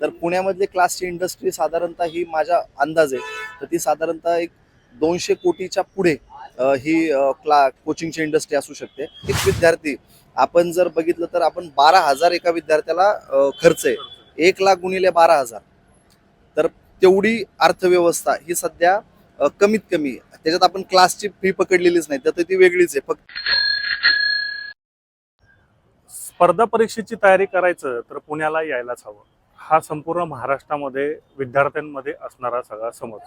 तर पुण्यामधली क्लासची इंडस्ट्री साधारणतः ही माझा अंदाज आहे तर ती साधारणतः एक दोनशे कोटीच्या पुढे ही क्ला कोचिंगची इंडस्ट्री असू शकते. एक विद्यार्थी? आपण जर बघितलं तर आपण बारा हजार एका विद्यार्थ्याला खर्च आहे. एक लाख गुणिले बारा हजार. तर तेवढी अर्थव्यवस्था ही सध्या कमीत कमी त्याच्यात आपण क्लासची फी पकडलेलीच नाही तर ती वेगळीच आहे. फक्त स्पर्धा परीक्षेची तयारी करायचं तर पुण्याला यायलाच हवं. हा संपूर्ण महाराष्ट्रामध्ये विद्यार्थ्यांमध्ये असणारा सगळा समज.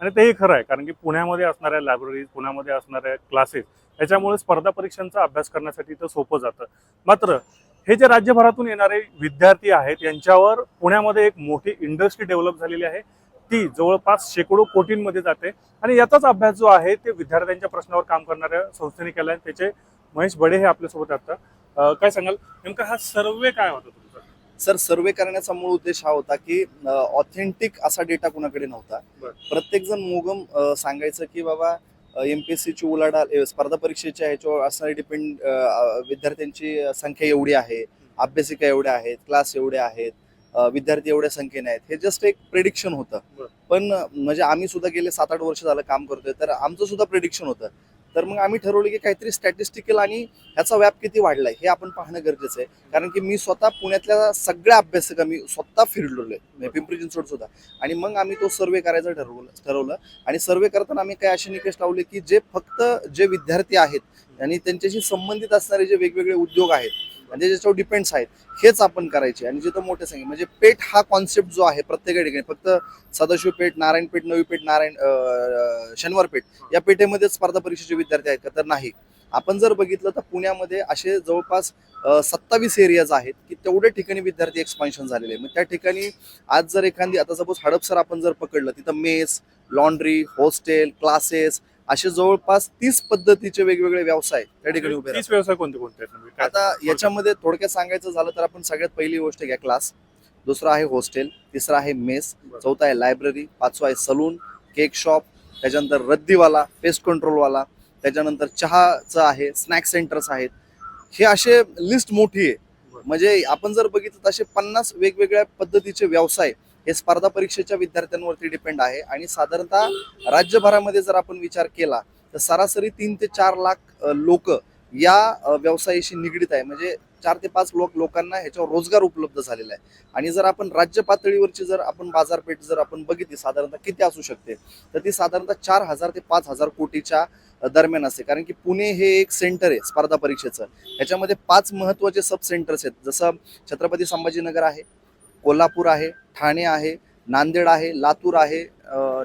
आणि तेही खरं आहे कारण की पुण्यामध्ये असणाऱ्या लायब्ररीज पुण्यामध्ये असणाऱ्या क्लासेस याच्यामुळे स्पर्धा परीक्षांचा अभ्यास करण्यासाठी तर सोपं जातं. मात्र हे जे राज्यभरातून येणारे विद्यार्थी आहेत यांच्यावर पुण्यामध्ये एक मोठी इंडस्ट्री डेव्हलप झालेली आहे. ती जवळपास शेकडो कोटींमध्ये जाते. आणि याचाच अभ्यास जो आहे ते विद्यार्थ्यांच्या प्रश्नावर काम करणाऱ्या संस्थेने केला आहे त्याचे महेश बडे हे आपल्यासोबत आता काय सांगाल? नेमका हा सर्वे काय होता सर सर्वे करण्याचा मूळ उद्देश हा होता की ऑथेंटिक असा डेटा कुणाकडे नव्हता. प्रत्येक जण मोगम सांगायचं की बाबा एमपीएससीची उलाढाल स्पर्धा परीक्षेच्या ह्याच्यावर असणारी डिपेंड विद्यार्थ्यांची संख्या एवढी आहे अभ्यासिका एवढ्या आहेत क्लास एवढे आहेत विद्यार्थी एवढ्या संख्येने आहेत हे जस्ट एक प्रेडिक्शन होतं. पण म्हणजे आम्ही सुद्धा गेले सात आठ वर्ष झालं काम करतोय तर आमचं सुद्धा प्रेडिक्शन होतं तर मग आम्ही ठरवलं की काहीतरी स्टॅटिस्टिकल आणि ह्याचा व्याप किती वाढलाय हे आपण पाहणं गरजेचं आहे. कारण की मी स्वतः पुण्यातल्या सगळ्या अभ्यासिका मी स्वतः फिरलेलो आहे पिंपरी चिंचवड सुद्धा. आणि मग आम्ही तो सर्वे करायचं ठरवलं ठरवलं. आणि सर्वे करताना आम्ही काही असे निकष लावले की जे फक्त जे विद्यार्थी आहेत आणि त्यांच्याशी संबंधित असणारे जे वेगवेगळे उद्योग आहेत म्हणजे ज्याच्यावर डिपेंड्स आहेत हेच आपण करायचे. आणि जिथं मोठे संख्या म्हणजे पेठ हा कॉन्सेप्ट जो आहे प्रत्येक ठिकाणी फक्त सदाशिव पेठ नारायण पेठ नवी पेठ नारायण शनिवार पेठ या पेठेमध्ये स्पर्धा परीक्षेचे विद्यार्थी आहेत का? तर नाही. आपण जर बघितलं तर पुण्यामध्ये असे जवळपास सत्तावीस एरियाज आहेत की तेवढ्या ठिकाणी विद्यार्थी एक्सपान्शन झालेले मग त्या ठिकाणी आज जर एखादी आता सपोज हडपसर आपण जर पकडलं तिथं मेस लॉन्ड्री हॉस्टेल क्लासेस असे जवळपास तीस पद्धतीचे वेगवेगळे व्यवसाय त्या ठिकाणी उभे राहतात तीस व्यवसाय कोणते कोणते आहेत म्हणजे काय? आता याच्यामध्ये थोडक्यात सांगायचं झालं तर आपण सगळ्यात पहिली गोष्ट घ्या क्लास दुसरा आहे हॉस्टेल तिसरा आहे मेस. चौथा आहे लायब्ररी पाचवा आहे सलून केक शॉप त्याच्यानंतर रद्दीवाला पेस्ट कंट्रोलवाला त्याच्यानंतर चहाचं आहे स्नॅक सेंटर्स आहेत हे असे लिस्ट मोठी आहे बरं. म्हणजे आपण जर बघितलं तर असे पन्नास वेगवेगळ्या पद्धतीचे व्यवसाय हे स्पर्धा परीक्षेच्या विद्यार्थ्यांवरती डिपेंड आहे. आणि साधारणतः राज्यभरामध्ये जर आपण विचार केला तर सरासरी तीन ते चार लाख लोक या व्यवसायाशी निगडीत आहे. म्हणजे चार ते पाच लोक लोकांना ह्याच्यावर रोजगार उपलब्ध झालेला आहे. आणि जर आपण राज्य पातळीवरची जर आपण बाजारपेठ जर आपण बघितली साधारणतः किती असू शकते तर ती साधारणतः चार हजार ते पाच हजार कोटीच्या दरम्यान असते. कारण की पुणे हे एक सेंटर आहे स्पर्धा परीक्षेचं. ह्याच्यामध्ये पाच महत्त्वाचे सब सेंटर्स आहेत. जसं छत्रपती संभाजीनगर आहे कोल्हापूर आहे ठाणे आहे नांदेड आहे लातूर आहे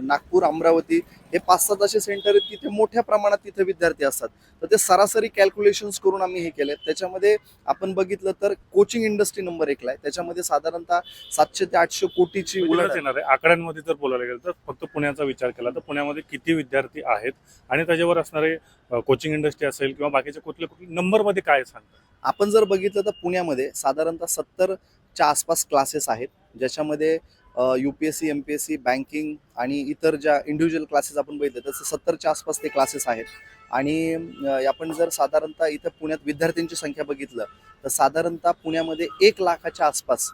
नागपूर अमरावती हे पाच सात असे सेंटर आहेत तिथे मोठ्या प्रमाणात तिथे विद्यार्थी असतात. तर ते सरासरी कॅल्क्युलेशन्स करून आम्ही हे केले त्याच्यामध्ये आपण बघितलं तर कोचिंग इंडस्ट्री नंबर एकला आहे. त्याच्यामध्ये साधारणतः सातशे ते आठशे कोटीची उलटच उलाढाल. येणार आहे आकड्यांमध्ये जर बोलायला गेलं तर फक्त पुण्याचा विचार केला तर पुण्यामध्ये किती विद्यार्थी आहेत आणि त्याच्यावर असणारे कोचिंग इंडस्ट्री असेल किंवा बाकीचे कुठले कुठले नंबरमध्ये काय सांगतात? आपण जर बघितलं तर पुण्यामध्ये साधारणतः सत्तरच्या आसपास क्लासेस आहेत. ज्याच्यामध्ये U P S C M P S C banking आणि इतर ज्या इंडिव्हिज्युअल क्लासेस आपण बघितले तसं सत्तरच्या आसपास ते क्लासेस आहेत. आणि आपण जर साधारणतः इथं पुण्यात विद्यार्थ्यांची संख्या बघितलं तर साधारणतः पुण्यामध्ये एक लाखाच्या आसपास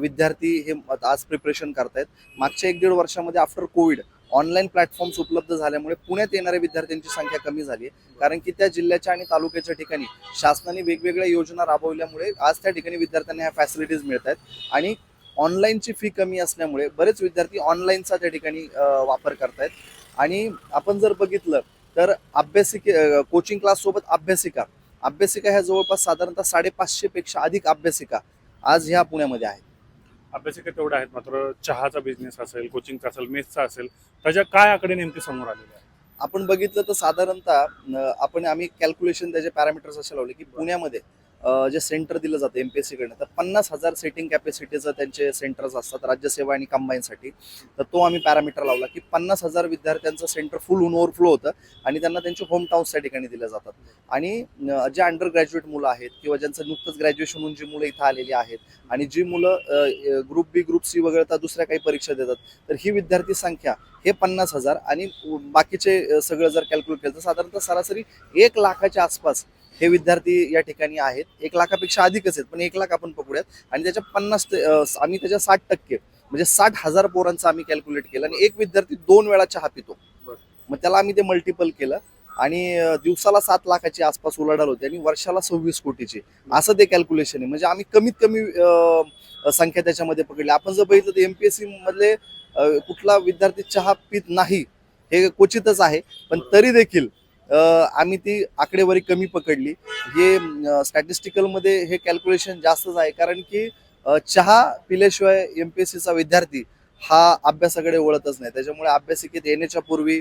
विद्यार्थी हे आज प्रिपरेशन करतायत. मागच्या एक दीड वर्षामध्ये आफ्टर कोविड ऑनलाईन प्लॅटफॉर्म्स उपलब्ध झाल्यामुळे पुण्यात येणाऱ्या विद्यार्थ्यांची संख्या कमी झाली आहे. कारण की त्या जिल्ह्याच्या आणि तालुक्याच्या ठिकाणी शासनाने वेगवेगळ्या योजना राबवल्यामुळे आज त्या ठिकाणी विद्यार्थ्यांना ह्या फॅसिलिटीज मिळत आहेत आणि ऑनलाईनची फी कमी असल्यामुळे बरेच विद्यार्थी ऑनलाईनचा त्या ठिकाणी वापर करतायत. आणि आपण जर बघितलं तर अभ्यासिके कोचिंग क्लास सोबत अभ्यासिका. अभ्यासिका ह्या जवळपास साधारणतः साडेपाचशे पेक्षा अधिक अभ्यासिका आज ह्या पुण्यामध्ये आहेत. अभ्यासिका तेवढे आहेत मात्र चहाचा बिझनेस असेल कोचिंगचा असेल मेसचा असेल त्याच्या काय आकडे नेमके समोर आलेले आहे आपण बघितलं तर साधारणतः आपण आम्ही कॅल्क्युलेशन त्याचे पॅरामीटर्स असे लावले की पुण्यामध्ये जे सेंटर दिलं जातं एम पी एस सीकडनं तर पन्नास हजार सेटिंग कॅपॅसिटीचं त्यांचे सेंटर्स असतात राज्यसेवा आणि कंबाईनसाठी तर तो आम्ही पॅरामीटर लावला की पन्नास हजार विद्यार्थ्यांचं सेंटर फुल होऊन ओव्हरफ्लो होतं आणि त्यांना त्यांचे होम त्या ठिकाणी दिल्या जातात. आणि जे अंडर ग्रॅज्युएट मुलं आहेत किंवा ज्यांचं नुकतंच ग्रॅज्युएशन होऊन जी मुलं इथं आलेली आहेत आणि जी मुलं ग्रुप बी ग्रुप सी वगळता दुसऱ्या काही परीक्षा देतात तर ही विद्यार्थी संख्या हे पन्नास हजार आणि बाकीचे सगळं जर कॅल्क्युलेट केलं तर साधारणतः सरासरी एक लाखाच्या आसपास हे विद्यार्थी या ठिकाणी आहेत. एक लाखापेक्षा अधिकच आहेत पण एक लाख आपण पकडूयात आणि त्याच्या पन्नास आम्ही त्याच्या साठ टक्के म्हणजे साठ हजार पोरांचं आम्ही कॅल्क्युलेट केलं आणि एक विद्यार्थी दोन वेळा चहा पितो. मग त्याला आम्ही ते मल्टिपल केलं आणि दिवसाला सात लाखाची आसपास उलाढाल होती आणि वर्षाला सव्वीस कोटीची. असं ते कॅल्क्युलेशन आहे. म्हणजे आम्ही कमीत कमी संख्या त्याच्यामध्ये पकडली. आपण जर बघितलं तर एमपीएससी मधले कुठला विद्यार्थी चहा पित नाही हे क्वचितच आहे. पण तरी देखील आम्ही ती आकडेवारी कमी पकडली. हे स्टॅटिस्टिकलमध्ये हे कॅल्क्युलेशन जास्तच आहे. कारण की चहा पिल्याशिवाय एमपीएससीचा विद्यार्थी हा अभ्यासाकडे वळतच नाही. त्याच्यामुळे अभ्यासिकेत येण्याच्या पूर्वी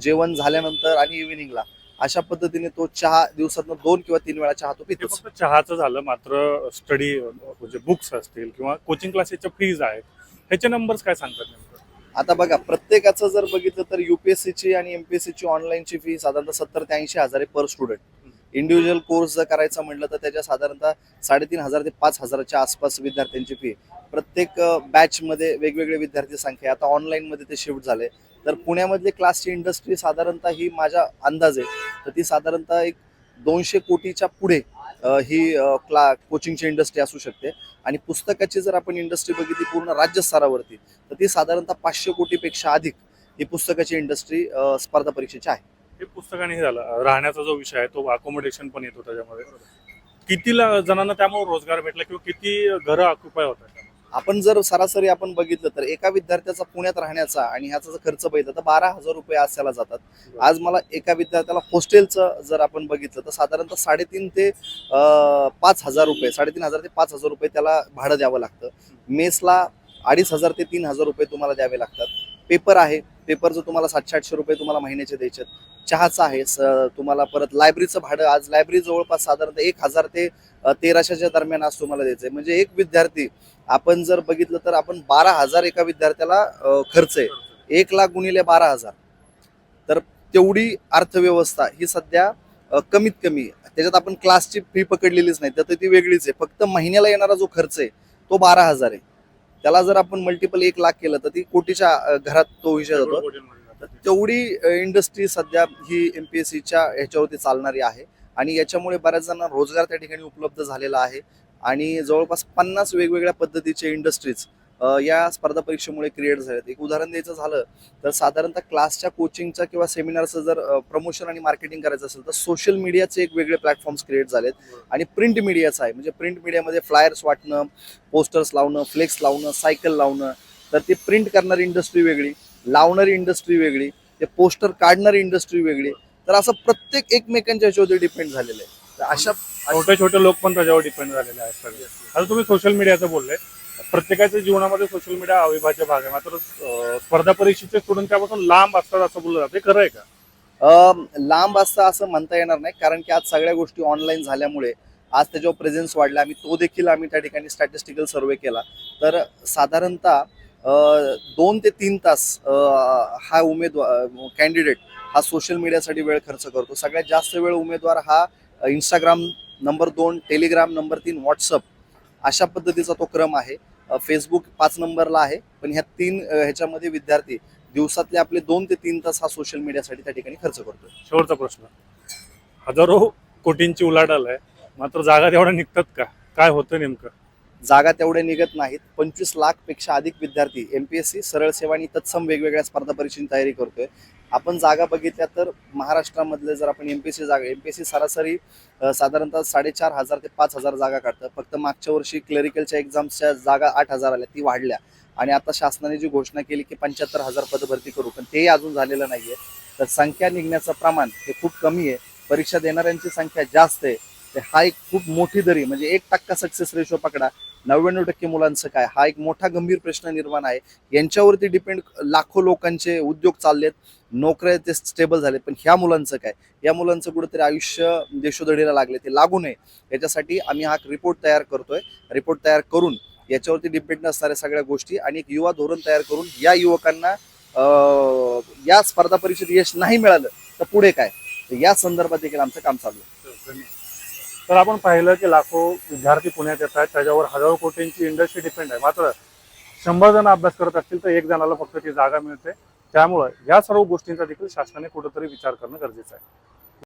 जेवण झाल्यानंतर आणि इव्हिनिंगला अशा पद्धतीने तो चहा दिवसातून दोन किंवा तीन वेळा चहा तो फक्त चहाचं झालं मात्र स्टडी म्हणजे बुक्स असतील किंवा कोचिंग क्लासेसच्या फीज आहेत. ह्याचे नंबर्स काय सांगतात नेमकं? आता बघा प्रत्येकाचं जर बघितलं तर युपीएससीची आणि एमपीएससीची ऑनलाईनची फी साधारणतः सत्तर ते ऐंशी हजार आहे पर स्टुडंट इंडिव्हिज्युअल कोर्स जर करायचा म्हटलं तर त्याच्या साधारणतः साडेतीन हजार ते पाच हजाराच्या आसपास विद्यार्थ्यांची फी प्रत्येक बॅचमध्ये वेगवेगळे विद्यार्थी संख्या आहे. आता ऑनलाईनमध्ये ते शिफ्ट झाले तर पुण्यामधली क्लासची इंडस्ट्री साधारणतः ही माझ्या अंदाज आहे. तर ती साधारणतः एक दोनशे कोटीच्या पुढे ही क्ला कोचिंगची इंडस्ट्री असू शकते. आणि पुस्तकाची जर आपण इंडस्ट्री बघितली पूर्ण राज्य स्तरावरती तर ती साधारणतः पाचशे कोटीपेक्षा अधिक ही पुस्तकाची इंडस्ट्री स्पर्धा परीक्षेची आहे. हे पुस्तकाने हे झालं राहण्याचा जो विषय आहे तो अकोमोडेशन पण येतो त्याच्यामध्ये. किती जणांना त्यामुळे रोजगार भेटला किंवा किती घरं ऑक्युपाय होतात? आपण जर सरासरी आपण बघितलं तर एका विद्यार्थ्याचा पुण्यात राहण्याचा आणि ह्याचा जर खर्च बघितला तर बारा हजार रुपये असायला जातात. आज मला एका विद्यार्थ्याला हॉस्टेलचं जर आपण बघितलं तर साधारणतः साडेतीन ते पाच हजार रुपये साडेतीन हजार ते पाच हजार रुपये त्याला भाडं द्यावं लागतं. मेसला अडीच हजार ते तीन हजार रुपये तुम्हाला द्यावे लागतात. पेपर आहे पेपर जर तुम्हाला सातशे आठशे रुपये तुम्हाला महिन्याचे द्यायचे चहाचं आहे. स- तुम्हाला परत लायब्ररीचं भाडं आज लायब्ररी जवळपास साधारणतः एक हजार ते तेराशेच्या दरम्यान आज तुम्हाला द्यायचं आहे म्हणजे एक विद्यार्थी आपण जर बघितलं तर आपण बारा हजार एका विद्यार्थ्याला खर्च आहे. एक लाख गुणिले बारा हजार. तर तेवढी अर्थव्यवस्था ही सध्या कमीत कमी त्याच्यात आपण क्लासची फी पकडलेलीच नाही तर ती वेगळीच आहे. फक्त महिन्याला येणारा जो खर्च आहे तो बारा हजार आहे. त्याला जर आपण मल्टिपल एक लाख केलं तर ती कोटीच्या घरात तो विषय जातो तेवढी इंडस्ट्री सध्या ही एम पी एस सीच्या ह्याच्यावरती चालणारी आहे. आणि याच्यामुळे बऱ्याच जणांना रोजगार त्या ठिकाणी उपलब्ध झालेला आहे. आणि जवळपास पन्नास वेगवेगळ्या पद्धतीचे इंडस्ट्रीज या स्पर्धा परीक्षेमुळे क्रिएट झाल्यात एक उदाहरण द्यायचं झालं तर साधारणतः क्लासच्या कोचिंगचा किंवा सेमिनारचं जर प्रमोशन आणि मार्केटिंग करायचं असेल तर सोशल मीडियाचे एक वेगळे प्लॅटफॉर्म्स क्रिएट झालेत. आणि प्रिंट मीडियाचं आहे. म्हणजे प्रिंट मीडियामध्ये फ्लायर्स वाटणं पोस्टर्स लावणं फ्लेक्स लावणं सायकल लावणं तर ती प्रिंट करणारी इंडस्ट्री वेगळी. लावणारी इंडस्ट्री वेगळी ते पोस्टर काढणारी इंडस्ट्री वेगळी. तर असं प्रत्येक एकमेकांच्या ह्याच्यावरती डिपेंड झालेलं आहे. तर अशा छोटे छोटे लोक पण त्याच्यावर डिपेंड झालेले आहेत सगळे. आता तुम्ही सोशल मीडियाचं बोलले. प्रत्येकाच्या जीवनामध्ये सोशल मीडिया अविभाज्य भाग आहे. मात्र स्पर्धा परीक्षेचे स्टुडंट त्यापासून लांब असतात असं बोललं जातं. हे खरं आहे का? लांब असतं असं म्हणता येणार नाही. कारण की आज सगळ्या गोष्टी ऑनलाईन झाल्यामुळे आज त्याच्यावर प्रेझेन्स वाढला. आम्ही तो देखील आम्ही त्या ठिकाणी स्टॅटिस्टिकल सर्वे केला. तर साधारणतः दोन ते तीन तास हा उमेदवार कॅन्डिडेट हा सोशल मीडियासाठी वेळ खर्च करतो. सगळ्यात जास्त वेळ उमेदवार हा इंस्टाग्राम नंबर दोन टेलिग्राम नंबर तीन व्हॉट्सअप अशा पद्धतीचा तो क्रम आहे. फेसबुक पाच नंबरला आहे. पण ह्या तीन ह्याच्यामध्ये विद्यार्थी दिवसातले आपले दोन ते तीन तास हा सोशल मीडियासाठी त्या ठिकाणी खर्च करतो शेवटचा प्रश्न. हजारो कोटींची उलाढाल आहे. मात्र जागा तेवढ्या निघतात का? काय होतं नेमकं? जागा तेवढे निघत नाहीत. पंचवीस लाखपेक्षा अधिक विद्यार्थी एम पी एस सी सरळ सेवा आणि तत्सम वेगवेगळ्या स्पर्धा परीक्षेची तयारी करतोय. आपण जागा बघितल्या तर महाराष्ट्रामधले जर आपण एम पी एस सी जागा एम पी एस सी सरासरी साधारणतः साडेचार हजार ते पाच हजार जागा काढतं. फक्त मागच्या वर्षी क्लरिकलच्या एक्झाम्सच्या जागा आठ हजार आल्या ती वाढल्या. आणि आता शासनाने जी घोषणा केली की पंच्याहत्तर हजार पदभरती करू पण तेही अजून झालेलं नाही आहे तर संख्या निघण्याचं प्रमाण हे खूप कमी आहे. परीक्षा देणाऱ्यांची संख्या जास्त आहे. हा एक खूप मोठी दरी म्हणजे एक टक्का सक्सेस रेशो पकडा. नव्याण्णव टक्के मुलांचं काय? हा एक मोठा गंभीर प्रश्न निर्माण आहे. यांच्यावरती डिपेंड लाखो लोकांचे उद्योग चाललेत. नोकऱ्या ते स्टेबल झाले पण ह्या मुलांचं काय? या मुलांचं कुठेतरी आयुष्य देशोधडीला लागले ते लागू नये. याच्यासाठी आम्ही हा रिपोर्ट तयार करतोय. रिपोर्ट तयार करून याच्यावरती डिपेंड असणाऱ्या सगळ्या गोष्टी आणि एक युवा धोरण तयार करून या युवकांना या स्पर्धा परीक्षेत यश नाही मिळालं तर पुढे काय? या संदर्भात देखील आमचं काम चालू आहे. तर आपण पाहिलं की लाखो विद्यार्थी पुण्यात येत आहेत. त्याच्यावर हजारो कोटींची इंडस्ट्री डिपेंड आहे. मात्र शंभर जण अभ्यास करत असतील तर एक जणाला फक्त ती जागा मिळते. त्यामुळं या सर्व गोष्टींचा देखील शासनाने कुठेतरी विचार करणं गरजेचं आहे.